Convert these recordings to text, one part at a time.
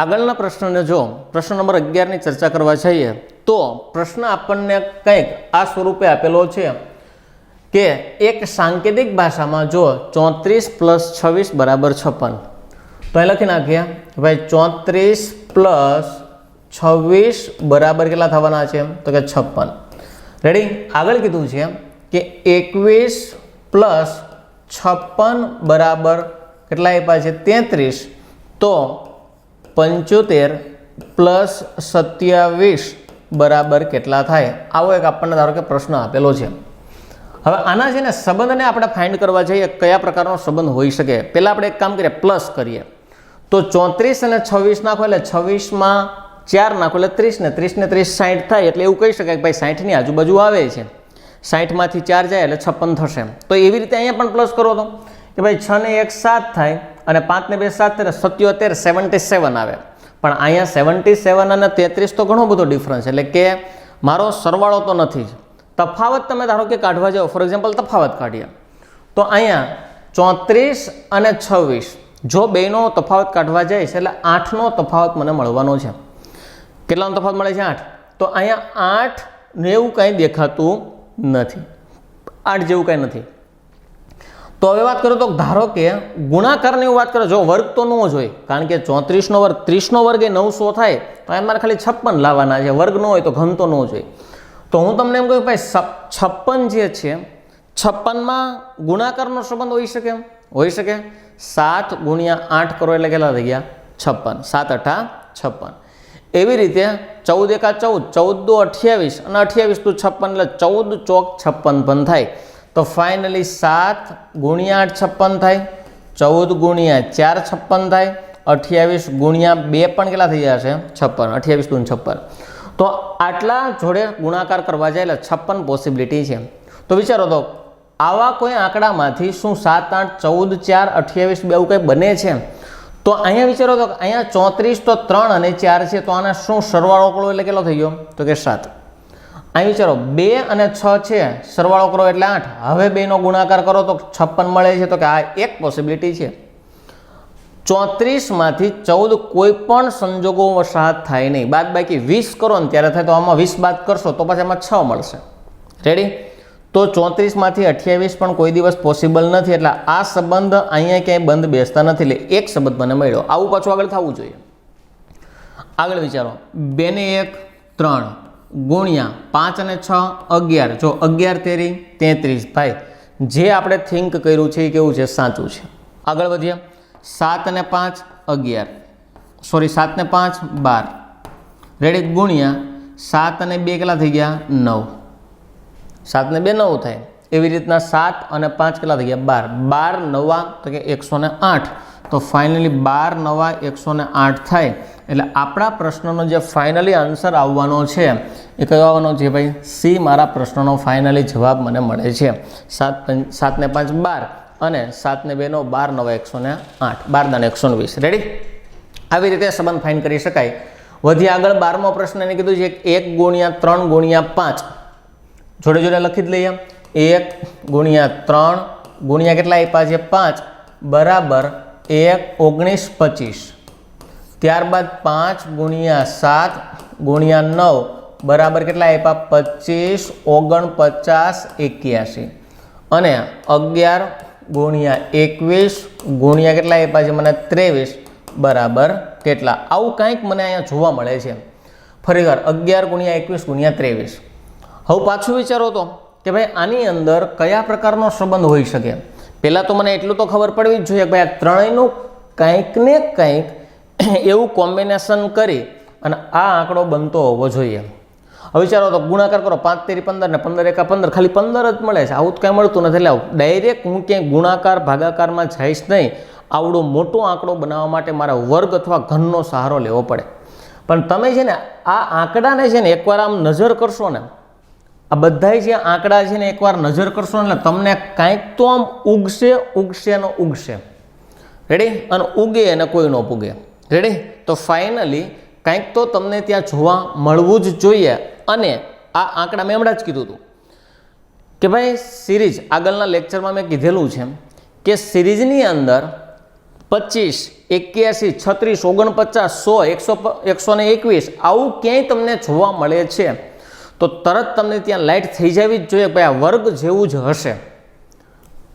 આગળના પ્રશ્નને જો પ્રશ્ન નંબર અગિયારની ચર્ચા કરવા જઈએ, તો પ્રશ્ન આપણને કંઈક આ સ્વરૂપે આપેલો છે કે એક સાંકેતિક ભાષામાં જો ચોત્રીસ પ્લસ છવ્વીસ બરાબર છપ્પન, તો એ લખી નાખીએ. ભાઈ, ચોત્રીસ પ્લસ છવ્વીસ બરાબર કેટલા થવાના છે? તો કે છપ્પન. રેડી આગળ કીધું છે કે એકવીસ પ્લસ છપ્પન બરાબર કેટલા આપ્યા છે? તેત્રીસ. તો પંચોતેર પ્લસ સત્યાવીસ બરાબર કેટલા થાય? આવો એક આપણને ધારો કે પ્રશ્ન આપેલો છે. હવે આના છે ને સંબંધને આપણે ફાઇન્ડ કરવા જઈએ, કયા પ્રકારનો સંબંધ હોઈ શકે? પહેલાં આપણે એક કામ કરીએ પ્લસ કરીએ. તો ચોત્રીસ અને છવ્વીસ નાખો એટલે છવ્વીસમાં ચાર નાખો એટલે ત્રીસ ને ત્રીસ ને ત્રીસ સાઠ થાય એટલે એવું કહી શકાય કે ભાઈ સાઠની આજુબાજુ આવે છે. સાઠમાંથી ચાર જાય એટલે છપ્પન થશે. તો એવી રીતે અહીંયા પણ પ્લસ કરો તો. કે ભાઈ છ ને એક સાત થાય. અને પાંચને બે સાત સત્યોતેર, સેવન્ટી સેવન આવે. પણ અહીંયા સેવન્ટી સેવન અને તેત્રીસ તો ઘણો બધો ડિફરન્સ એટલે કે મારો સરવાળો તો નથી જ. તફાવત તમે ધારો કે કાઢવા જાઓ ફોર એક્ઝામ્પલ તફાવત કાઢીએ. તો અહીંયા ચોત્રીસ અને છવ્વીસ. જો બેનો તફાવત કાઢવા જઈશ એટલે આઠનો તફાવત મને મળવાનો છે. કેટલાનો તફાવત મળે છે? આઠ. તો અહીંયા આઠ ને એવું કાંઈ દેખાતું નથી. આઠ જેવું કાંઈ નથી. તો હવે વાત કરું તો ધારો કે ગુણાકારની વાત કરું, જો વર્ગ તો ન જ હોય, કારણ કે ચોત્રીસનો વર્ગ, ત્રીસનો વર્ગ એ નવસો થાય, તો એમ મારે ખાલી છપ્પન લાવવાના છે, વર્ગ ન હોય તો ઘન તો ન જ હોય. તો હું તમને એમ કહું ભાઈ છપ્પન જે છે, છપ્પનમાં ગુણાકારનો સંબંધ હોઈ શકે હોઈ શકે? સાત ગુણ્યા આઠ કરો એટલે કેટલા થઈ ગયા? છપ્પન. સાત અઠા છપ્પન. એવી રીતે ચૌદ એકા ચૌદ ચૌદ દો અઠ્યાવીસ, અને અઠ્યાવીસ તો છપ્પન એટલે ચૌદ ચોક છપ્પન પણ થાય. તો ફાઇનલી સાત ગુણ્યા આઠ છપ્પન થાય, ચૌદ ગુણ્યા ચાર છપ્પન થાય, અઠ્યાવીસ ગુણ્યા બે પણ કેટલા થઈ જશે? છપ્પન, અઠ્યાવીસ દૂન છપ્પન. તો આટલા જોડે ગુણાકાર કરવા જાય એટલે છપ્પન પોસિબિલિટી છે. તો વિચારો તો, આવા કોઈ આંકડામાંથી શું સાત, આઠ, ચૌદ, ચાર, અઠ્યાવીસ બે કંઈ બને છે? તો અહીંયા વિચારો તો, અહીંયા ચોત્રીસ તો ત્રણ અને ચાર છે, તો આના શું સરવાળો એટલે કેટલો થઈ ગયો? તો કે સાત. અહીં વિચારો બે અને છ છે. સરવાળો કરો એટલે આઠ. હવે બેનો ગુણાકાર કરો તો છપ્પન મળે છે. તો કે આ એક પોસિબિલિટી છે. ચોત્રીસમાંથી ચૌદ કોઈ પણ સંજોગો વસાહત થાય નહીં. બાદ બાકી વીસ કરો ને ત્યારે થાય તો આમાં વીસ બાદ કરશો તો પછી આમાં છ મળશે. રેડી તો ચોત્રીસમાંથી અઠ્યાવીસ પણ કોઈ દિવસ પોસિબલ નથી. એટલે આ સંબંધ અહીંયા ક્યાંય બંધ બેસતા નથી. એટલે એક સંબંધ મને મળ્યો. આવું પાછું આગળ થવું જોઈએ. આગળ વિચારો. બેને એક, ત્રણ. ગુણ્યા પાંચ અને છ, અગિયાર. જો અગિયાર તેરી, તેત્રીસ. ભાઈ, જે આપણે થિંક કર્યું છે એ કેવું છે? સાચું છે. આગળ વધીએ. સાત અને પાંચ, અગિયાર. સોરી સાત ને પાંચ, બાર. રેડી ગુણ્યા સાત અને બે કેટલા થઈ ગયા? નવ. સાત ને બે નવ થાય. એવી રીતના સાત અને પાંચ કેટલા થઈ ગયા? બાર. બાર નવા તો કે એકસો આઠ. તો ફાઇનલી બાર નવા એકસો ને આઠ થાય. એટલે આપણા પ્રશ્નનો જે ફાઇનલી આન્સર આવવાનો છે, એ કયો આવવાનો છે ભાઈ? સી, મારા પ્રશ્નનો ફાઇનલી જવાબ મને મળે છે. સાત પંચ સાત ને પાંચ બાર અને સાત ને બેનો બાર નવા એકસો ને આઠ. બાર દાને એકસો ને વીસ. રેડી આવી રીતે સંબંધ ફાઇન કરી શકાય. વધી આગળ બારમો પ્રશ્ન એને કીધું છે એક ગુણ્યા ત્રણ ગુણ્યા પાંચ. જોડે જોડે લખી જ લઈએ. એક ગુણ્યા ત્રણ ગુણ્યા કેટલા આપ્યા છે? પાંચ. બરાબર એક ઓગણીસ પચીસ. ત્યારબાદ પાંચ ગુણ્યા સાત ગુણ્યા નવ બરાબર કેટલા આપ્યા? પચીસ, ઓગણપચાસ, એક્યાસી. અને અગિયાર ગુણ્યા એકવીસ ગુણ્યા કેટલા આપ્યા છે? મને ત્રેવીસ. બરાબર કેટલા? આવું કાંઈક મને અહીંયા જોવા મળે છે. ફરીવાર અગિયાર ગુણ્યા એકવીસ ગુણ્યા ત્રેવીસ. હવે પાછું વિચારો તો કે ભાઈ આની અંદર કયા પ્રકારનો સંબંધ હોઈ શકે? પહેલાં તો મને એટલું તો ખબર પડવી જ જોઈએ કે ભાઈ આ ત્રણેયનું કંઈક ને કંઈક એવું કોમ્બિનેશન કરી અને આ આંકડો બનતો હોવો જોઈએ. હવે વિચારો તો ગુણાકાર કરો પાંચ તેરી પંદર ને પંદર એકા પંદર, ખાલી પંદર જ મળે છે. આવું તો કાંઈ મળતું નથી. એટલે ડાયરેક્ટ હું ક્યાંય ગુણાકાર, ભાગાકારમાં જઈશ નહીં. આવડો મોટો આંકડો બનાવવા માટે મારા વર્ગ અથવા ઘનનો સહારો લેવો પડે. પણ તમે છે ને આ આંકડાને છે ને એકવાર આમ નજર કરશો ને આ બધાય જે આંકડા છે ને એકવાર નજર કરશો એટલે તમને કાંઈક તો આમ ઉગશે ઉગશે ને ઉગશે. રેડી અને ઉગે અને કોઈ ન પૂગે. રેડી તો ફાઇનલી કાંઈક તો તમને ત્યાં જોવા મળવું જ જોઈએ. અને આ આંકડા મેં હમણાં જ કીધું હતું કે ભાઈ સિરીઝ આગળના લેક્ચરમાં મેં કીધેલું છે કે સિરીઝની અંદર પચીસ, એક્યાસી, છત્રીસ, ઓગણપચાસ, સો, એકસો એકસો ને એકવીસ આવું ક્યાંય તમને જોવા મળે છે. તો તરત તમને ત્યાં લાઇટ થઈ જવી જ જોઈએ ભાઈ આ વર્ગ જેવું જ હશે.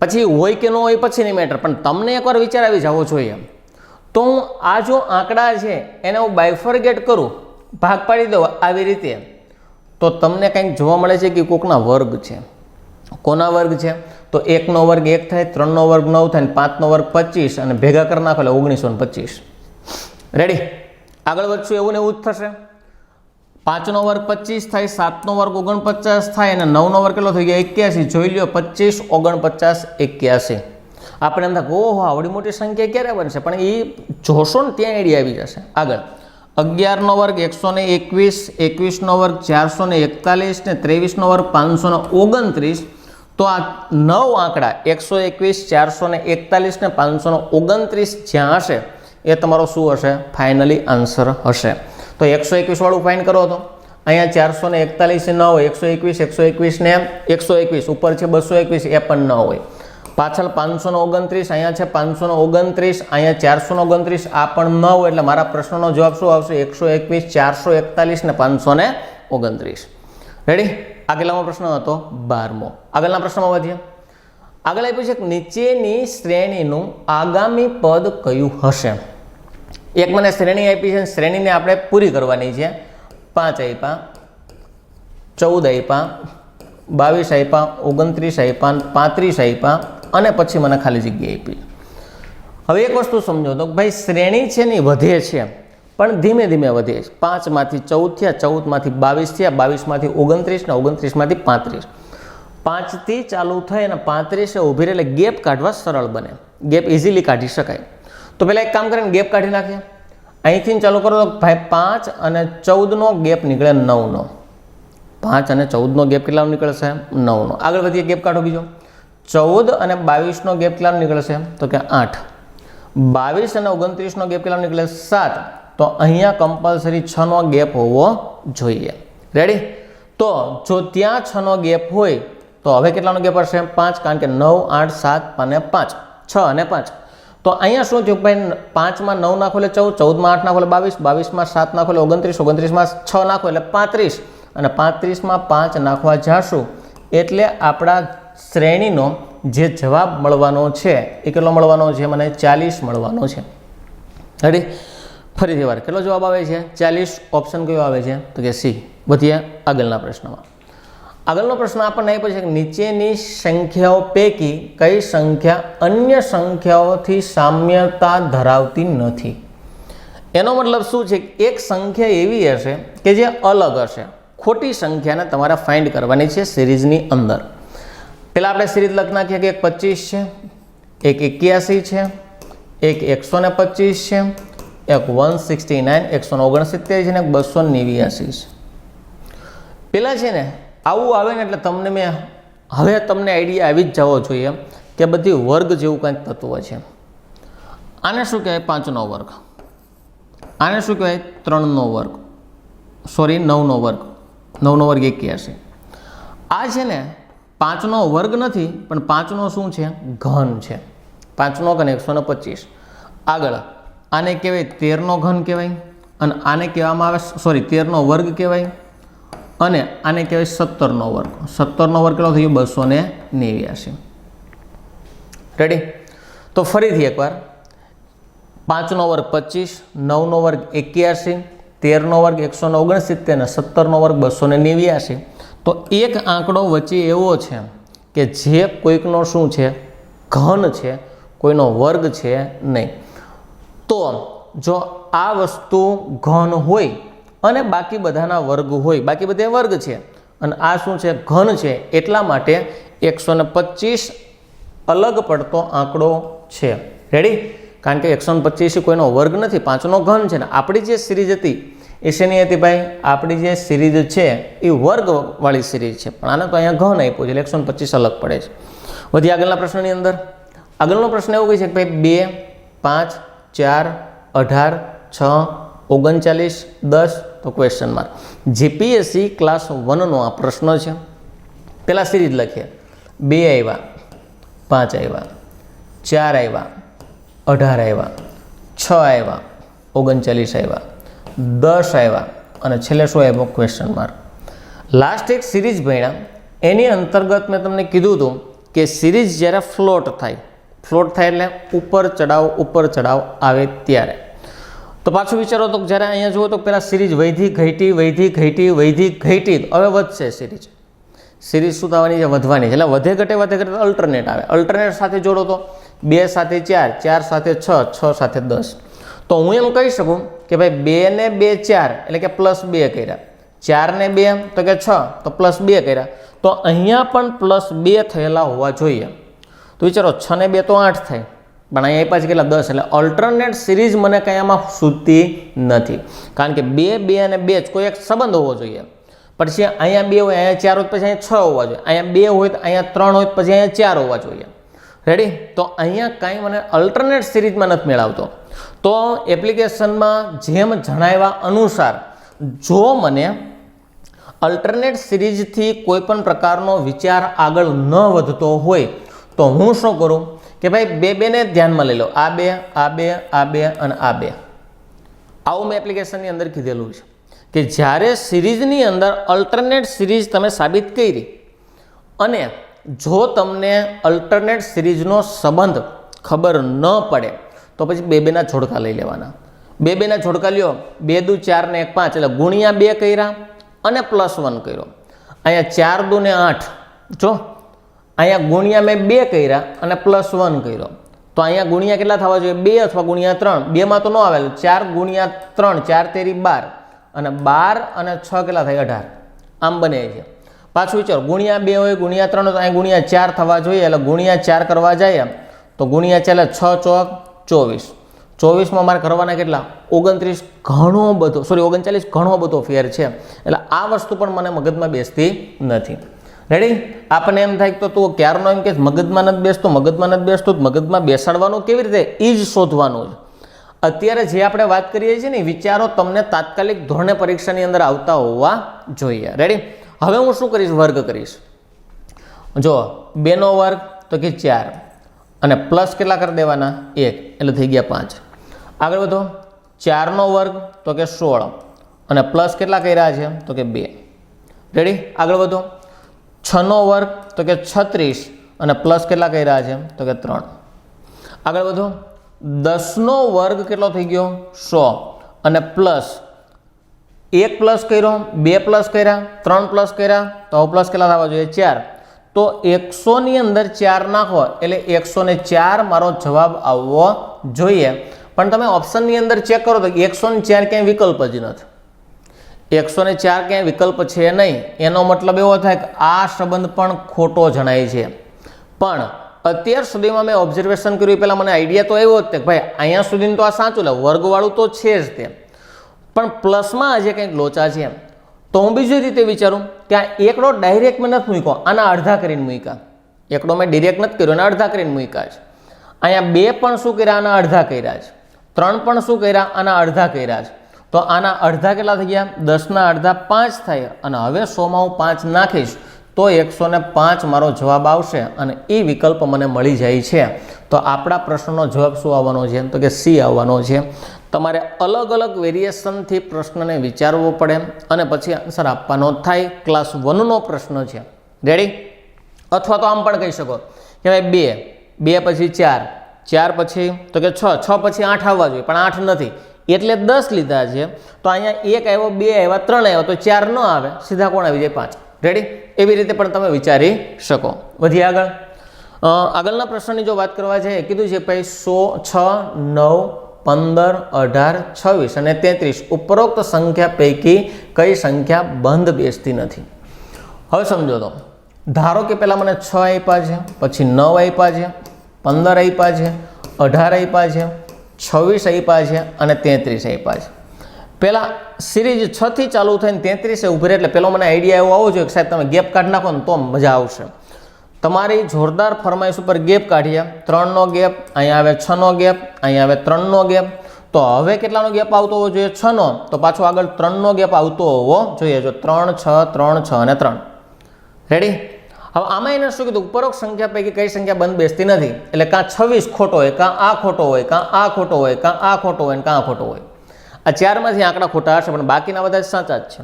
પછી હોય કે ન હોય પછી નહીં મેટર પણ તમને એકવાર વિચાર આવી જવો જોઈએ. તો હું આ જો આંકડા છે એને હું બાયફર્ગેટ કરું, ભાગ પાડી દઉં આવી રીતે. તો તમને કંઈક જોવા મળે છે કે કોકના વર્ગ છે. કોના વર્ગ છે? તો એકનો વર્ગ એક થાય, ત્રણનો વર્ગ નવ થાય પાંચનો વર્ગ પચીસ, અને ભેગા કરી નાખો એટલે ઓગણીસો ને પચીસ. રેડી આગળ વધશું એવું ને એવું જ થશે. પાંચનો વર્ગ પચીસ થાય, સાતનો વર્ગ ઓગણપચાસ થાય અને નવનો વર્ગ કેટલો થઈ ગયો? એક્યાસી. જોઈ લ્યો, પચીસ, ઓગણપચાસ, એક્યાસી. આપણે એમ થાય ઓહો, આવડી મોટી સંખ્યા ક્યારે બનશે? પણ એ જોશો ને ત્યાં એડી આવી જશે. આગળ. અગિયારનો વર્ગ એકસો ને એકવીસ, એકવીસનો વર્ગ ચારસો ને એકતાલીસ ને ત્રેવીસનો વર્ગ પાંચસો ને ઓગણત્રીસ. તો આ નવ આંકડા, એકસો એકવીસ ચારસો ને એકતાલીસ ને પાંચસો ને ઓગણત્રીસ, જ્યાં હશે? એ તમારો શું હશે? ફાઇનલી આન્સર હશે. તો એકસો એકવીસ વાળું ફાઇન કરો તો. અહીંયા ચારસો ને એકતાલીસ ન હોય, એકસો એકવીસ એકસો એકવીસ ને એકસો એકવીસ, ઉપર છે બસો એકવીસ, એ પણ ન હોય. પાછળ પાંચસો ને ઓગણત્રીસ, અહીંયા છે પાંચસો ને ઓગણત્રીસ, અહીંયા ચારસો ને ઓગણત્રીસ, આ પણ ન હોય એટલે મારા પ્રશ્નનો જવાબ શું આવશે? એકસો એકવીસ, ચારસો એકતાલીસ ને પાંચસો ને ઓગણત્રીસ. રેડી આગળનો પ્રશ્ન હતો? બારમો. આગળના પ્રશ્નમાં વધીએ. આગળ આપ્યું છે નીચેની શ્રેણીનું આગામી પદ કયું હશે? એક મને શ્રેણી આપી છે, શ્રેણીને આપણે પૂરી કરવાની છે. પાંચ આપ્યા ચૌદ આપ્યા બાવીસ આપ્યા ઓગણત્રીસ આપ્યા પાંત્રીસ આપ્યા અને પછી મને ખાલી જગ્યા આપી. હવે એક વસ્તુ સમજો તો ભાઈ શ્રેણી છે ને વધે છે, પણ ધીમે ધીમે વધે છે. પાંચમાંથી ચૌદ થયા, ચૌદમાંથી બાવીસ થયા, બાવીસમાંથી ઓગણત્રીસ ને ઓગણત્રીસમાંથી પાંત્રીસ. પાંચથી ચાલુ થઈ અને પાંત્રીસે ઊભી એટલે ગેપ કાઢવા સરળ બને. ગેપ ઇઝીલી કાઢી શકાય. તો પહેલાં એક કામ કરીને ગેપ કાઢી નાખીએ. અહીંથી ચાલુ કરો તો ભાઈ પાંચ અને ચૌદનો ગેપ નીકળે નવનો. પાંચ અને ચૌદનો ગેપ કેટલાનો નીકળશે? નવનો. આગળ વધીએ ગેપ કાઢો બીજો. ચૌદ અને બાવીસનો ગેપ કેટલાનો નીકળશે? તો કે આઠ. બાવીસ અને ઓગણત્રીસનો ગેપ કેટલાનો નીકળે? સાત. તો અહીંયા કમ્પલસરી છનો ગેપ હોવો જોઈએ. રેડી તો જો ત્યાં છનો ગેપ હોય, તો હવે કેટલાનો ગેપ હશે? પાંચ. કારણ કે નવ, આઠ, સાત અને પાંચ. છ અને પાંચ. તો અહીંયા શું થયું? ભાઈ પાંચમાં નવ નાખો એટલે ચૌદ, ચૌદમાં આઠ નાખો એટલે બાવીસ, બાવીસમાં સાત નાખો એટલે ઓગણત્રીસ, ઓગણત્રીસમાં છ નાખો એટલે પાંત્રીસ. અને પાંત્રીસમાં પાંચ નાખવા જાશું એટલે આપણા શ્રેણીનો જે જવાબ મળવાનો છે, એ કેટલો મળવાનો છે? મને ચાલીસ મળવાનો છે. રેડી ફરીથી વાર, કેટલો જવાબ આવે છે? ચાલીસ. ઓપ્શન કયો આવે છે? તો કે સી. વધીએ આગળના પ્રશ્નમાં. આગળનો પ્રશ્ન આપણને એ પૂછે કે નીચેની સંખ્યાઓ પૈકી કઈ સંખ્યા અન્ય સંખ્યાઓથી સામ્યતા ધરાવતી નથી? એનો મતલબ શું છે એક સંખ્યા એવી હશે કે જે અલગ હશે. ખોટી સંખ્યાને તમારે ફાઇન્ડ કરવાની છે સિરીઝની અંદર. પહેલાં આપણે સિરીઝ લખી નાખીએ કે એક પચીસ છે, એક એક્યાસી છે, એક એકસો ને પચીસ છે, એક વન સિક્સટી નાઇન, એકસો ઓગણસિત્તેર છે ને એક બસો નેવ્યાસી છે. પેલા છે ને આવું આવે ને એટલે તમને મેં હવે તમને આઈડિયા આવી જ જવો જોઈએ કે બધી વર્ગ જેવું કંઈક તત્વ છે. આને શું કહેવાય? પાંચનો વર્ગ. આને શું કહેવાય? ત્રણનો વર્ગ. સોરી નવનો વર્ગ. નવનો વર્ગ એક્યાસી. આ છે ને પાંચનો વર્ગ નથી, પણ પાંચનો શું છે? ઘન છે. પાંચનો ઘન એકસો ને પચીસ. આગળ, આને કહેવાય તેરનો ઘન કહેવાય. અને આને કહેવામાં આવે સોરી તેરનો વર્ગ કહેવાય. અને આને કહેવાય સત્તરનો વર્ગ. સત્તરનો વર્ગ કેટલો થયો? બસો ને નેવ્યાસી રેડી તો ફરીથી એકવાર. પાંચનો વર્ગ પચીસ, નવનો વર્ગ એક્યાસી તેરનો વર્ગ એકસો ને ઓગણસિત્તેર ને સત્તરનો વર્ગ બસો ને નેવ્યાસી તો એક આંકડો વચ્ચે એવો છે કે જે કોઈકનો શું છે? ઘન છે. કોઈનો વર્ગ છે નહીં. તો જો આ વસ્તુ ઘન હોય અને બાકી બધાના વર્ગ હોય, બાકી બધા વર્ગ છે. અને આ શું છે? ઘન છે. એટલા માટે એકસો અલગ પડતો આંકડો છે. રેડી કારણ કે એકસો પચીસ કોઈનો વર્ગ નથી, પાંચનો ઘન છે. ને આપણી જે સિરીઝ હતી, એ શેની હતી ભાઈ? આપણી જે સિરીઝ છે, એ વર્ગવાળી સિરીઝ છે. પણ આને તો અહીંયા ઘન આપ્યું છે, એટલે એકસો પચીસ અલગ પડે છે. વધી આગળના પ્રશ્નની અંદર. આગળનો પ્રશ્ન એવો કહે છે કે ભાઈ, બે, પાંચ, ચાર, અઢાર, છ, ઓગણચાલીસ, દસ તો ક્વેશ્ચન માર્ક જીપીએસસી ક્લાસ વનનો આ પ્રશ્ન છે. પહેલાં સિરીઝ લખીએ. બે આવ્યા પાંચ આવ્યા ચાર આવ્યા અઢાર આવ્યા છ આવ્યા ઓગણચાલીસ આવ્યા દસ આવ્યા અને છેલ્લે શું આવ્યો? ક્વેશ્ચન માર્ક લાસ્ટ એક સિરીઝ ભણ્યા. એની અંતર્ગત મેં તમને કીધું હતું કે સિરીઝ જ્યારે ફ્લોટ થાય ફ્લોટ થાય એટલે ઉપર ચડાવ ઉપર ચડાવ આવે ત્યારે. તો પાછું વિચારો તો જ્યારે અહીંયા જુઓ તો પહેલાં સિરીઝ વૈધી ઘટી વૈધી ઘટી વૈધી ઘટી. હવે વધશે સિરીઝ. સિરીઝ શું થવાની છે, વધવાની છે. એટલે વધે ઘટે વધે ઘટે અલ્ટરનેટ આવે. અલ્ટરનેટ સાથે જોડો તો બે સાથે ચાર ચાર સાથે છ છ સાથે દસ. તો હું એમ કહી શકું કે ભાઈ બે ને બે ચાર, એટલે કે પ્લસ બે કર્યા. ચાર ને બે તો કે છ, તો પ્લસ બે કર્યા. તો અહીંયા પણ પ્લસ બે થયેલા હોવા જોઈએ. તો વિચારો, છ ને બે તો આઠ થાય. પણ અહીંયા પાછી કેટલા દસ, એટલે અલ્ટરનેટ સિરીઝ મને કંઈ આમાં સૂચતી નથી. કારણ કે બે બે અને બે જ કોઈ એક સંબંધ હોવો જોઈએ. પછી અહીંયા બે હોય, અહીંયા ચાર હોય પછી અહીંયા છ હોવા જોઈએ. અહીંયા બે હોય તો અહીંયા ત્રણ હોય પછી અહીંયા ચાર હોવા જોઈએ. રેડી તો અહીંયા કાંઈ મને અલ્ટરનેટ સિરીઝમાં નથી મેળવતો. તો એપ્લિકેશનમાં જેમ જણાવ્યા અનુસાર, જો મને અલ્ટરનેટ સિરીઝથી કોઈ પણ પ્રકારનો વિચાર આગળ ન વધતો હોય, તો હું શું કરું? કે ભાઈ બે બેને ધ્યાનમાં લઈ લો. આ બે આ બે આ બે અને આ બે. આવું મેં એપ્લિકેશનની અંદર કીધેલું છે કે જ્યારે સિરીઝની અંદર અલ્ટરનેટ સિરીઝ તમે સાબિત કરી અને જો તમને અલ્ટરનેટ સિરીઝનો સંબંધ ખબર ન પડે, તો પછી બે બેના છોડકા લઈ લેવાના. બે બેના છોડકા લ્યો. બે દુ ચાર ને એક પાંચ એટલે ગુણ્યા બે કર્યા અને પ્લસ વન કર્યો. અહીંયા ચાર દુ ને આઠ. જો અહીંયા ગુણ્યા મેં બે કર્યા અને પ્લસ વન કર્યો. તો અહીંયા ગુણ્યા કેટલા થવા જોઈએ? બે અથવા ગુણ્યા ત્રણ. બેમાં તો ન આવેલું. ચાર ગુણ્યા ત્રણ, ચાર તેરી બાર. અને બાર અને છ કેટલા થાય? અઢાર. આમ બને છે. પાછું વિચારો. ગુણ્યા બે હોય, ગુણ્યા ત્રણ તો અહીં ગુણ્યા ચાર થવા જોઈએ. એટલે ગુણ્યા ચાર કરવા જાય તો ગુણ્યા ચાલે છ ચોક ચોવીસ. ચોવીસમાં મારે કરવાના કેટલા? ઓગણત્રીસ ઘણો બધો સોરી ઓગણચાલીસ ઘણો બધો ફેર છે. એટલે આ વસ્તુ પણ મને મગજમાં બેસતી નથી. રેડી આપણને એમ થાય તો તું ક્યારનો એમ કે મગજમાં નથી બેસતો, મગજમાં નથી બેસતો, મગજમાં બેસાડવાનું કેવી રીતે? એ જ શોધવાનું અત્યારે જે આપણે વાત કરીએ છીએ ને વિચારો તમને તાત્કાલિક ધોરણે પરીક્ષાની અંદર આવતા હોવા જોઈએ. રેડી હવે હું શું કરીશ? વર્ગ કરીશ. જો, બેનો વર્ગ, તો કે ચાર. અને પ્લસ કેટલા કરી દેવાના? એક. એટલે થઈ ગયા પાંચ. આગળ વધો. ચારનો વર્ગ, તો કે સોળ. અને પ્લસ કેટલા કર્યા છે? તો કે બે. રેડી આગળ વધો. છનો વર્ગ, તો કે છત્રીસ, અને પ્લસ કેટલા કર્યા છે? તો કે ત્રણ. આગળ વધો. દસનો વર્ગ કેટલો થઈ ગયો? સો. અને પ્લસ, એક પ્લસ કર્યો, બે પ્લસ કર્યા, ત્રણ પ્લસ કર્યા, તો પ્લસ કેટલા થવા જોઈએ? ચાર. તો એકસોની અંદર ચાર નાખો, એટલે એકસો ને ચાર મારો જવાબ આવવો જોઈએ. પણ તમે ઓપ્શનની અંદર ચેક કરો તો એકસો ને ચાર ક્યાંય વિકલ્પ જ નથી. એકસો ને ચાર ક્યાંય વિકલ્પ છે નહીં. એનો મતલબ એવો થાય કે આ સંબંધ પણ ખોટો જણાય છે. પણ અત્યાર સુધીમાં મેં ઓબ્ઝર્વેશન કર્યું, પહેલાં મને આઈડિયા તો એવો જ તે ભાઈ, અહીંયા સુધીનું તો આ સાચું લે વર્ગવાળું તો છે જ તે. પણ પ્લસમાં આજે કંઈક લોચા છે. તો હું બીજી રીતે વિચારું કે આ એકડો ડાયરેક્ટ મેં નથી મૂક્યો, આના અડધા કરીને મૂક્યા. એકડો મેં ડિરેક્ટ નથી કર્યો અને અડધા કરીને મૂક્યા છે. અહીંયા બે પણ શું કર્યા, આના અડધા કર્યા છે. ત્રણ પણ શું કર્યા, આના અડધા કર્યા છે. તો આના અડધા કેટલા થઈ ગયા? દસના અડધા પાંચ થાય. અને હવે સોમાં હું પાંચ નાખીશ, તો એકસો પાંચ મારો જવાબ આવશે અને એ વિકલ્પ મને મળી જાય છે. તો આપણા પ્રશ્નનો જવાબ શું આવવાનો છે? તો કે સી આવવાનો છે. તમારે અલગ અલગ વેરિએશનથી પ્રશ્નને વિચારવો પડે અને પછી આન્સર આપવાનો થાય. ક્લાસ વનનો પ્રશ્ન છે. રેડી અથવા તો આમ પણ કહી શકો. કે ભાઈ બે. બે પછી ચાર. ચાર પછી, તો કે છ. છ પછી આઠ આવવા જોઈએ, પણ આઠ નથી. એટલે દસ લીધા છે. તો અહીંયા એક આવ્યો, બે આવ્યા, ત્રણ આવ્યા, તો ચાર ન આવે. સીધા કોણ આવી જાય? પાંચ. રેડી એવી રીતે પણ તમે વિચારી શકો. વધી આગળ. આગળના પ્રશ્નની જો વાત કરવા છે કીધું છે, ભાઈ, સો, છ, નવ, પંદર, અઢાર, છવ્વીસ અને તેત્રીસ ઉપરોક્ત સંખ્યા પૈકી કઈ સંખ્યા બંધ બેસતી નથી. હવે સમજો તો. ધારો કે પહેલાં મને છ આપ્યા છે, પછી નવ આપ્યા છે, પંદર આપ્યા છે, અઢાર આપ્યા છે છવ્વીસ આપ્યા છે અને તેત્રીસ આપ્યા છે. પહેલાં સિરીઝ છથી ચાલુ થઈને તેત્રીસે ઊભી રહે એટલે પેલો મને આઈડિયા એવો આવો જોઈએ કે સાહેબ તમે ગેપ કાઢી નાખો ને તો મજા આવશે. તમારી જોરદાર ફરમાઈશ ઉપર ગેપ કાઢીએ. ત્રણનો ગેપ અહીંયા આવે છનો ગેપ અહીંયા આવે ત્રણનો ગેપ તો હવે કેટલાનો ગેપ આવતો હોવો જોઈએ? છનો તો પાછો આગળ ત્રણનો ગેપ આવતો હોવો જોઈએ. જો ત્રણ, છ ત્રણ, છ અને ત્રણ. રેડી હવે આમાં એને શું કીધું? ઉપરોક્ત સંખ્યા પૈકી કઈ સંખ્યા બંધ બેસતી નથી? એટલે કાં છવ્વીસ ખોટો હોય, કાં આ ખોટો હોય, કાં આ ખોટો હોય, કાં આ ખોટો હોય કાં આ ખોટો હોય. આ ચારમાંથી આંકડા ખોટા હશે, પણ બાકીના બધા સાચા જ છે.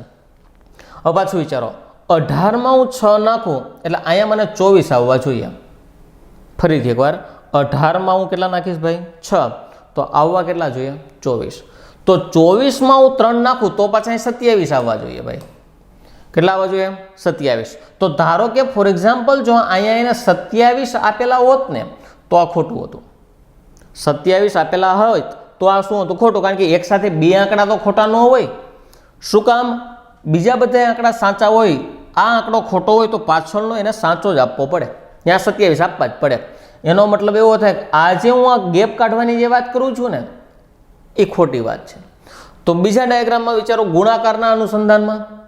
હવે પાછું વિચારો. અઢારમાં હું છ નાખું, એટલે અહીંયા મને ચોવીસ આવવા જોઈએ. ફરીથી એકવાર. અઢારમાં હું કેટલા નાખીશ ભાઈ? છ. તો આવવા કેટલા જોઈએ? ચોવીસ. તો ચોવીસમાં હું ત્રણ નાખું, તો પાછા અહીં સત્યાવીસ આવવા જોઈએ ભાઈ. કેટલા આવવા જોઈએ સત્યાવીસ. તો ધારો કે ફોર એક્ઝામ્પલ જો અહીંયા એને સત્યાવીસ આપેલા હોત ને, તો આ ખોટું હતું. સત્યાવીસ આપેલા હોય તો આ શું હતું? ખોટું, કારણ કે એક સાથે બે આંકડા તો ખોટા ન હોય. શું કામ? બીજા બધા આંકડા સાચા હોય, આ આંકડો ખોટો હોય તો પાછળનો એને સાચો જ આપવો પડે. ત્યાં સત્યાવીસ આપવા જ પડે. એનો મતલબ એવો થાય કે આજે હું આ ગેપ કાઢવાની જે વાત કરું છું ને, એ ખોટી વાત છે. તો બીજા ડાયાગ્રામમાં વિચારો, ગુણાકારના અનુસંધાનમાં.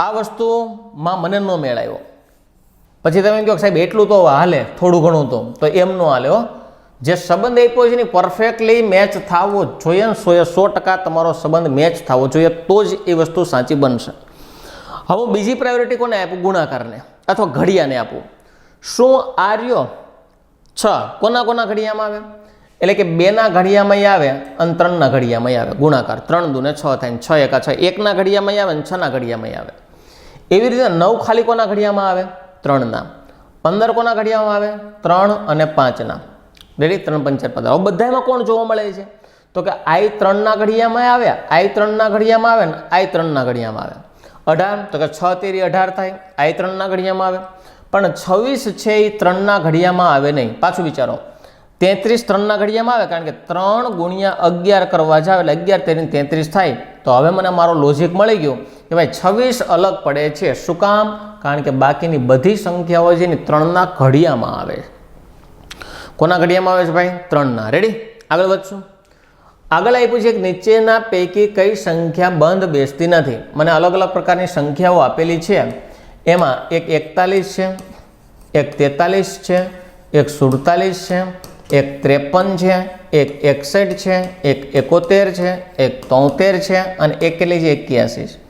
આ વસ્તુમાં મને ન મેળાયો. પછી તમે કહો કે સાહેબ, એટલું તો હાલે, થોડું ઘણું તો. તો એમ ન હાલે હો. જે સંબંધ આપ્યો છે ને પરફેક્ટલી મેચ થવો જોઈએ ને એ સો ટકા તમારો સંબંધ મેચ થવો જોઈએ, તો જ એ વસ્તુ સાચી બનશે. હવે બીજી પ્રાયોરિટી કોને આપું? ગુણાકારને, અથવા ઘડિયાને આપું. શું આર્યો છ કોના કોના ઘડિયામાં આવે? એટલે કે બેના ઘડિયામાં આવે અને ત્રણના ઘડિયામાં આવે. ગુણાકાર, ત્રણ દુને છ થાય છ એકા છ. એકના ઘડિયામાં આવે અને છના ઘડિયામાં આવે. એવી રીતે નવ ખાલી કોના ઘડિયામાં આવે? ત્રણના. પંદર કોના ઘડિયામાં આવે? ત્રણ અને પાંચના. રેડી ત્રણ પંચાયત પંદર. હવે બધામાં કોણ જોવા મળે છે? તો કે આઈ ત્રણના ઘડિયામાં આવ્યા, આઈ ત્રણના ઘડિયામાં આવે ને આઈ ત્રણના ઘડિયામાં આવે. અઢાર, તો કે છ તેરી અઢાર થાય, આઈ ત્રણના ઘડિયામાં આવે. પણ છવ્વીસ છે એ ત્રણના ઘડિયામાં આવે નહીં. પાછું વિચારો. તેત્રીસ ત્રણના ઘડિયામાં આવે કારણ કે ત્રણ ગુણ્યા અગિયાર કરવા જાવ એટલે અગિયાર તેરી તેત્રીસ થાય. તો હવે મને મારો લોજિક મળી ગયું. કે ભાઈ છવ્વીસ અલગ પડે છે. શું કામ? કારણ કે બાકીની બધી સંખ્યાઓ છે ને ત્રણના ઘડિયામાં આવે છે. કોના ઘડિયામાં આવે છે ભાઈ? ત્રણના. રેડી આગળ વધશું. આગળ આપ્યું છે કે નીચેના પૈકી કઈ સંખ્યા બંધ બેસતી નથી. મને અલગ અલગ પ્રકારની સંખ્યાઓ આપેલી છે. એમાં એક એકતાલીસ છે, એક તેતાલીસ છે, એક સુડતાલીસ છે, એક ત્રેપન છે, એક એકસઠ છે, એક એકોતેર છે, એક તોતેર છે અને એક કેટલી છે? એક્યાસી છે.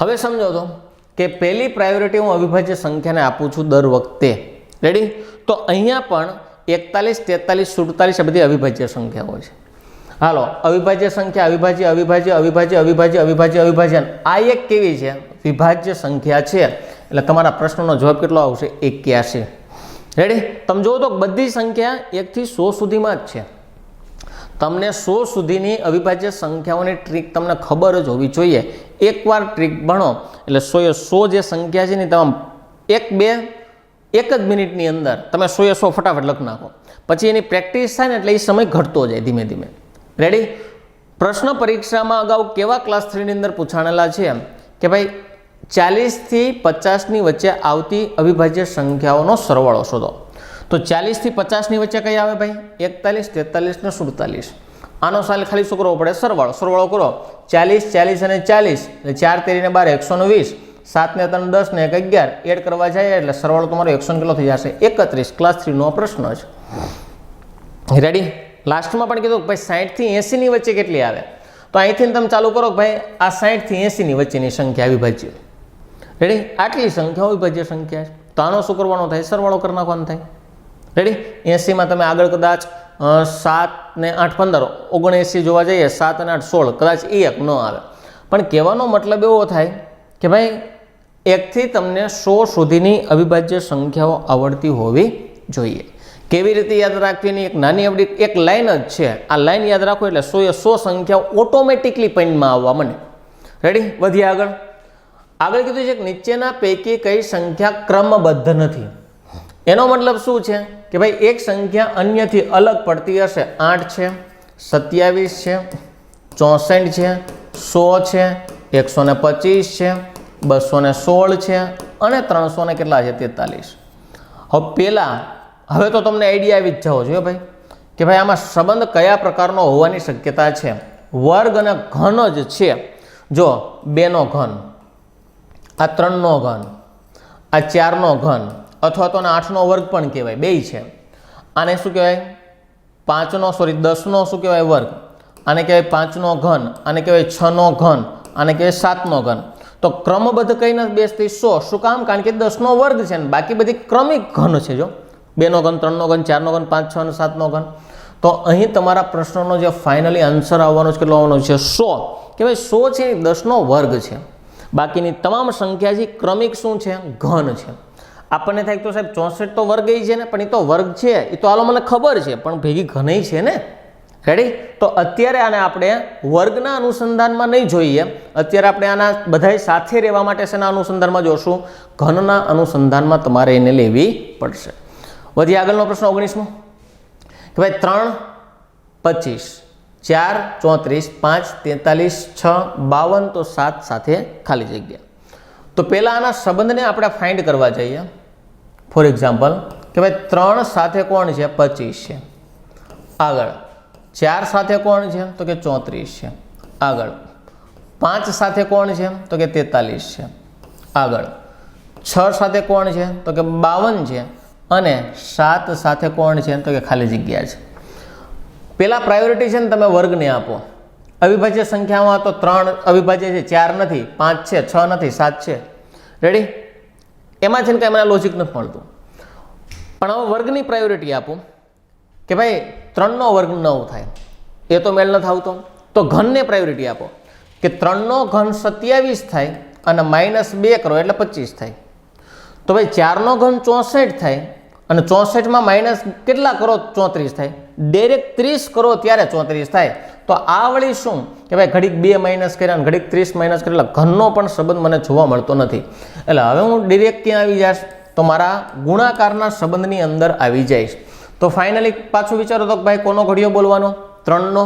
હવે સમજો તો કે પહેલી પ્રાયોરિટી હું અવિભાજ્ય સંખ્યાને આપું છું દર વખતે. રેડી તો અહીંયા પણ એકતાલીસ, તેતાલીસ, સુડતાલીસ બધી અવિભાજ્ય સંખ્યાઓ છે. હાલો, અવિભાજ્ય સંખ્યા, અવિભાજ્ય અવિભાજ્ય અવિભાજ્ય અવિભાજ્ય અવિભાજ્ય અવિભાજ્ય. આ એક કેવી છે? વિભાજ્ય સંખ્યા છે. એટલે તમારા પ્રશ્નનો જવાબ કેટલો આવશે? એક્યાસી. રેડી તમે જુઓ તો બધી સંખ્યા એકથી સો સુધીમાં જ છે. તમને સો સુધીની અવિભાજ્ય સંખ્યાઓની ટ્રીક તમને ખબર જ હોવી જોઈએ. એકવાર ટ્રીક ભણો, એટલે સોએ સો જે સંખ્યા છે ને તમે એક બે, એક જ મિનિટની અંદર તમે સોએ સો ફટાફટ લખ નાખો. પછી એની પ્રેક્ટિસ થાય ને એટલે એ સમય ઘટતો જાય ધીમે ધીમે. રેડી પ્રશ્ન પરીક્ષામાં અગાઉ કેવા ક્લાસ થ્રીની અંદર પૂછાણેલા છે કે ભાઈ ચાલીસથી પચાસની વચ્ચે આવતી અવિભાજ્ય સંખ્યાઓનો સરવાળો શોધો. તો ચાલીસથી પચાસની વચ્ચે કઈ આવે ભાઈ? એકતાલીસ, તેતાલીસ ને સુડતાલીસ. આનો સાલ ખાલી શું કરવો પડે સરવાળો. સરવાળો કરો. ચાલીસ ચાલીસ અને ચાલીસ. એટલે ચાર તેરીને બાર, એકસો ને વીસ. સાતને ત્રણ દસ ને એક, અગિયાર. એડ કરવા જાય એટલે સરવાળો તમારો એકસો કેટલો થઈ જશે? એકત્રીસ. ક્લાસ થ્રીનો પ્રશ્ન છે. રેડી લાસ્ટમાં પણ કીધું ભાઈ સાહીઠથી એંસીની વચ્ચે કેટલી આવે? તો અહીંથી તમે ચાલુ કરો ભાઈ આ સાહીઠથી એંસીની વચ્ચેની સંખ્યા અવિભાજ્ય. રેડી આટલી સંખ્યા અવિભાજ્ય સંખ્યા છે. તો આનો શું કરવાનો થાય? સરવાળો કરી નાખવાનો થાય. રેડી એંસીમાં તમે આગળ કદાચ સાત ને આઠ પંદર ઓગણએંસી જોવા જઈએ, સાત અને આઠ સોળ, કદાચ એ એક ન આવે. પણ કહેવાનો મતલબ એવો થાય કે ભાઈ, એકથી તમને સો સુધીની અવિભાજ્ય સંખ્યાઓ આવડતી હોવી જોઈએ. કેવી રીતે યાદ રાખવીની એક નાની અવડી, એક લાઇન જ છે. આ લાઇન યાદ રાખો એટલે સો એ સો સંખ્યાઓ ઓટોમેટિકલી પૈનમાં આવવા મને રેડી વધીએ આગળ. આગળ કીધું છે કે નીચેના પૈકી કઈ સંખ્યા ક્રમબદ્ધ નથી. એનો મતલબ શું છે? કે ભાઈ એક સંખ્યા અન્યથી અલગ પડતી હશે. આઠ છે, સત્યાવીસ છે, ચોસઠ છે, સો છે, એકસો ને પચીસ છે, બસો ને સોળ છે અને ત્રણસો ને કેટલા છે? તેતાલીસ. હવે પહેલાં હવે તો તમને આઈડિયા આવી જ જવો જોઈએ ભાઈ. કે ભાઈ આમાં સંબંધ કયા પ્રકારનો હોવાની શક્યતા છે? વર્ગ અને ઘન જ છે. જો, બેનો ઘન, આ ત્રણનો ઘન, આ ચારનો ઘન અથવા તો આઠનો વર્ગ પણ કહેવાય બેય છે આને શું કહેવાય? પાંચનો સોરી દસનો શું કહેવાય? વર્ગ. આને કહેવાય પાંચનો ઘન, આને કહેવાય છનો ઘન, આને કહેવાય સાતનો ઘન. તો ક્રમબદ્ધ કહીને બેસતી સો, શું કામ? કારણ કે દસનો વર્ગ છે ને, બાકી બધી ક્રમિક ઘન છે જો. બેનો ઘન, ત્રણનો ઘન, ચારનો ઘન, પાંચ, છ અને સાતનો ઘન. તો અહીં તમારા પ્રશ્નનો જે ફાઇનલી આન્સર આવવાનો છે, કેટલો આવવાનો છે? સો. કે ભાઈ સો છે એ દસનો વર્ગ છે. બાકીની તમામ સંખ્યા જે ક્રમિક શું છે? ઘન છે. આપણને થાય તો સાહેબ ચોસઠ તો વર્ગ એ છે ને, પણ એ તો વર્ગ છે, એ તો હાલો મને ખબર છે, પણ ભેગી ઘણી છે ને. રેડી તો અત્યારે આને આપણે વર્ગના અનુસંધાનમાં નહીં જોઈએ. અત્યારે આપણે આના બધાય સાથે રહેવા માટે શેના અનુસંધાનમાં જોશું? ઘનના અનુસંધાનમાં તમારે એને લેવી પડશે. વધી આગળનો પ્રશ્ન ઓગણીસમો. કે ભાઈ ત્રણ, પચીસ, ચાર, ચોત્રીસ, પાંચ, તેતાલીસ, છ, બાવન તો સાત સાથે ખાલી જગ્યા. તો પહેલાં આના સંબંધને આપણે ફાઇન્ડ કરવા જઈએ. ફોર એક્ઝામ્પલ કે ભાઈ ત્રણ સાથે કોણ છે? પચીસ છે. આગળ, ચાર સાથે કોણ છે? તો કે ચોત્રીસ છે. આગળ, પાંચ સાથે કોણ છે? તો કે તેતાલીસ છે. આગળ, છ સાથે કોણ છે? તો કે બાવન છે. અને સાત સાથે કોણ છે? તો કે ખાલી જગ્યા છે. પહેલાં પ્રાયોરિટી છે ને તમે વર્ગને આપો. અવિભાજ્ય સંખ્યામાં તો ત્રણ અવિભાજ્ય છે, ચાર નથી, પાંચ છે, છ નથી, સાત છે. રેડી એમાં છે ને કાંઈ મને લોજિક નથી મળતું. પણ હવે વર્ગની પ્રાયોરિટી આપું કે ભાઈ ત્રણનો વર્ગ નવ થાય. એ તો મેળ નથી આવતો. તો ઘનને પ્રાયોરિટી આપો કે ત્રણનો ઘન સત્યાવીસ થાય અને માઇનસ બે કરો એટલે પચીસ થાય. તો ભાઈ ચારનો ઘન ચોસઠ થાય અને ચોસઠમાં માઇનસ કેટલા કરો? ચોત્રીસ થાય. ડાયરેક્ટ ત્રીસ કરો ત્યારે ચોત્રીસ થાય. તો આ વળી શું? કે ભાઈ ઘડીક બે માઇનસ કર્યા અને ઘડીક ત્રીસ માઇનસ કર્યા, એટલે ઘનનો પણ સંબંધ મને જોવા મળતો નથી. એટલે હવે હું ડિરેક્ટ ક્યાં આવી જઈશ, તો મારા ગુણાકારના સંબંધની અંદર આવી જઈશ. તો ફાઇનલી પાછું વિચારો તો ભાઈ કોનો ઘડિયો બોલવાનો? ત્રણનો.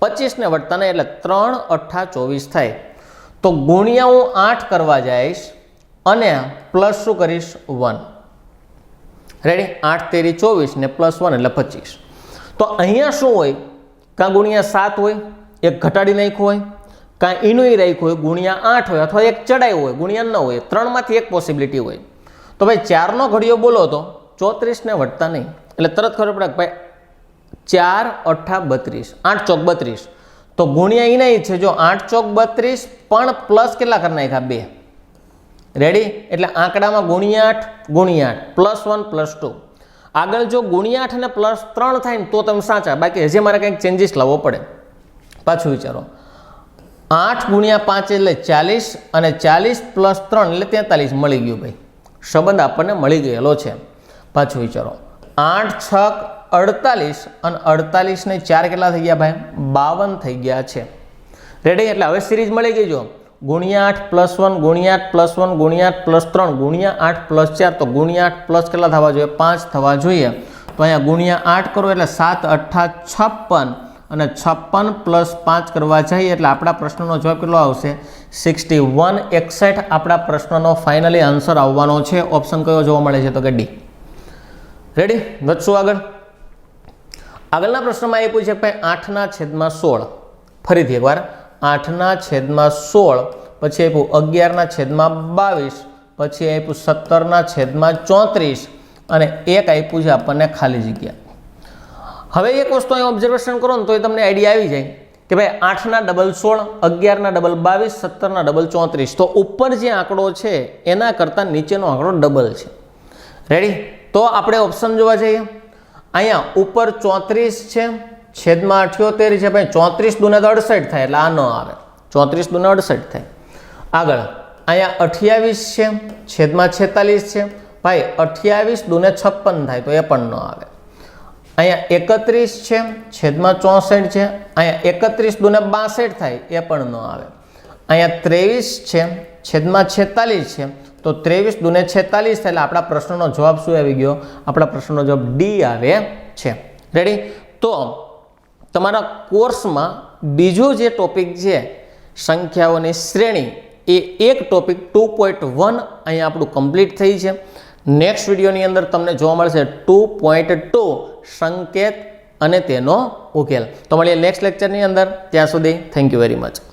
પચીસને વટતા એટલે ત્રણ અઠ્ઠા ચોવીસ થાય. તો ગુણ્યા હું આઠ કરવા જઈશ, અને પ્લસ શું કરીશ? વન રેડી આઠ તેરી ચોવીસ ને પ્લસ વન એટલે પચીસ. તો અહીંયા શું હોય? કાં ગુણ્યા સાત હોય, એક ઘટાડી નાખ્યું હોય કાં એનું રાખ્યું હોય, ગુણ્યા આઠ હોય અથવા એક ચડાયું હોય, ગુણ્યા ન હોય, ત્રણમાંથી એક પોસિબિલિટી હોય. તો ભાઈ ચારનો ઘડિયો બોલો તો ચોત્રીસને વટતા નહીં. એટલે તરત ખબર પડે ભાઈ ચાર અઠ્ઠા બત્રીસ, આઠ ચોક બત્રીસ. તો ગુણ્યા એના નહીં છે જો આઠ ચોક બત્રીસ, પણ પ્લસ કેટલા કરી નાખ્યા? બે. રેડી એટલે આંકડામાં ગુણ્યા આઠ ગુણ્યા આઠ પ્લસ વન પ્લસ ટુ આગળ જો ગુણ્યા આઠ અને પ્લસ ત્રણ થાય ને તો તમે સાચા. બાકી હજી મારે કંઈક ચેન્જીસ લાવવો પડે. પાછું વિચારો. આઠ ગુણ્યા પાંચ એટલે ચાલીસ અને ચાલીસ પ્લસ ત્રણ એટલે તેતાલીસ મળી ગયું ભાઈ. સંબંધ આપણને મળી ગયેલો છે. પાછું વિચારો. આઠ છક અડતાલીસ અને અડતાલીસને ચાર કેટલા થઈ ગયા ભાઈ? બાવન થઈ ગયા છે. રેડી એટલે હવે સિરીઝ મળી ગઈ જો. ગુણ્યા આઠ પ્લસ વન ગુણ્યા આઠ પ્લસ વન ગુણ્યા આઠ પ્લસ ત્રણ, ગુણ્યા આઠ પ્લસ ચાર, તો ગુણ્યા આઠ પ્લસ કેટલા થવા જોઈએ? પાંચ થવા જોઈએ. તો અહીંયા ગુણ્યા આઠ કરો એટલે સાત અઠ્ઠા છપ્પન અને છપ્પન પ્લસ પાંચ કરવા જઈએ એટલે આપણા પ્રશ્નનો જવાબ કેટલો આવશે? સિક્સટી વન, એકસઠ આપણા પ્રશ્નનો ફાઇનલી આન્સર આવવાનો છે. ઓપ્શન કયો જોવા મળે છે? તો કે ડી રેડી વધશું આગળ? આગળના પ્રશ્નમાં એ પૂછે ભાઈ આઠના છેદમાં સોળ. ફરીથી એકવાર. આઠના છેદમાં સોળ, પછી આપ્યું અગિયારના છેદમાં બાવીસ, પછી આપ્યું સત્તરના છેદમાં ચોત્રીસ અને એક આપ્યું છે આપણને ખાલી જગ્યા. હવે એક વસ્તુ અહીં ઓબ્ઝર્વેશન કરો ને તો એ તમને આઈડિયા આવી જાય કે ભાઈ આઠના ડબલ સોળ, અગિયારના ડબલ બાવીસ, સત્તરના ડબલ ચોત્રીસ. તો ઉપર જે આંકડો છે એના કરતાં નીચેનો આંકડો ડબલ છે. રેડી તો આપણે ઓપ્શન જોવા જઈએ. અહીંયા ઉપર ચોત્રીસ છે છેદમાં અઠ્યોતેર છે ભાઈ, ચોત્રીસ દુને તો અડસઠ થાય, એટલે આ ન આવે. ચોત્રીસ દુને અડસઠ થાય. આગળ, અહીંયા અઠ્યાવીસ છે, છેદમાં છેતાલીસ છે. ભાઈ, અઠ્યાવીસ દુને છપ્પન થાય, તો એ પણ ન આવે. અહીંયા એકત્રીસ છે, છેદમાં ચોસઠ છે. અહીંયા એકત્રીસ દુને બાસઠ થાય, એ પણ ન આવે. અહીંયા ત્રેવીસ છે, છેદમાં છેતાલીસ છે. તો ત્રેવીસ દુને છેતાલીસ એટલે આપણા પ્રશ્નનો જવાબ શું આવી ગયો? આપણા પ્રશ્નનો જવાબ ડી આવે છે. રેડી તો તમારા કોર્સમાં બીજું જે ટોપિક છે સંખ્યાઓની શ્રેણી, એ એક ટોપિક ટુ પોઈન્ટ વન અહીંયા આપણું કમ્પ્લીટ થઈ છે. નેક્સ્ટ વિડીયોની અંદર તમને જોવા મળશે ટુ પોઈન્ટ ટુ, સંકેત અને તેનો ઉકેલ. તો મળીએ નેક્સ્ટ લેક્ચરની અંદર. ત્યાં સુધી થેન્ક યુ વેરી મચ.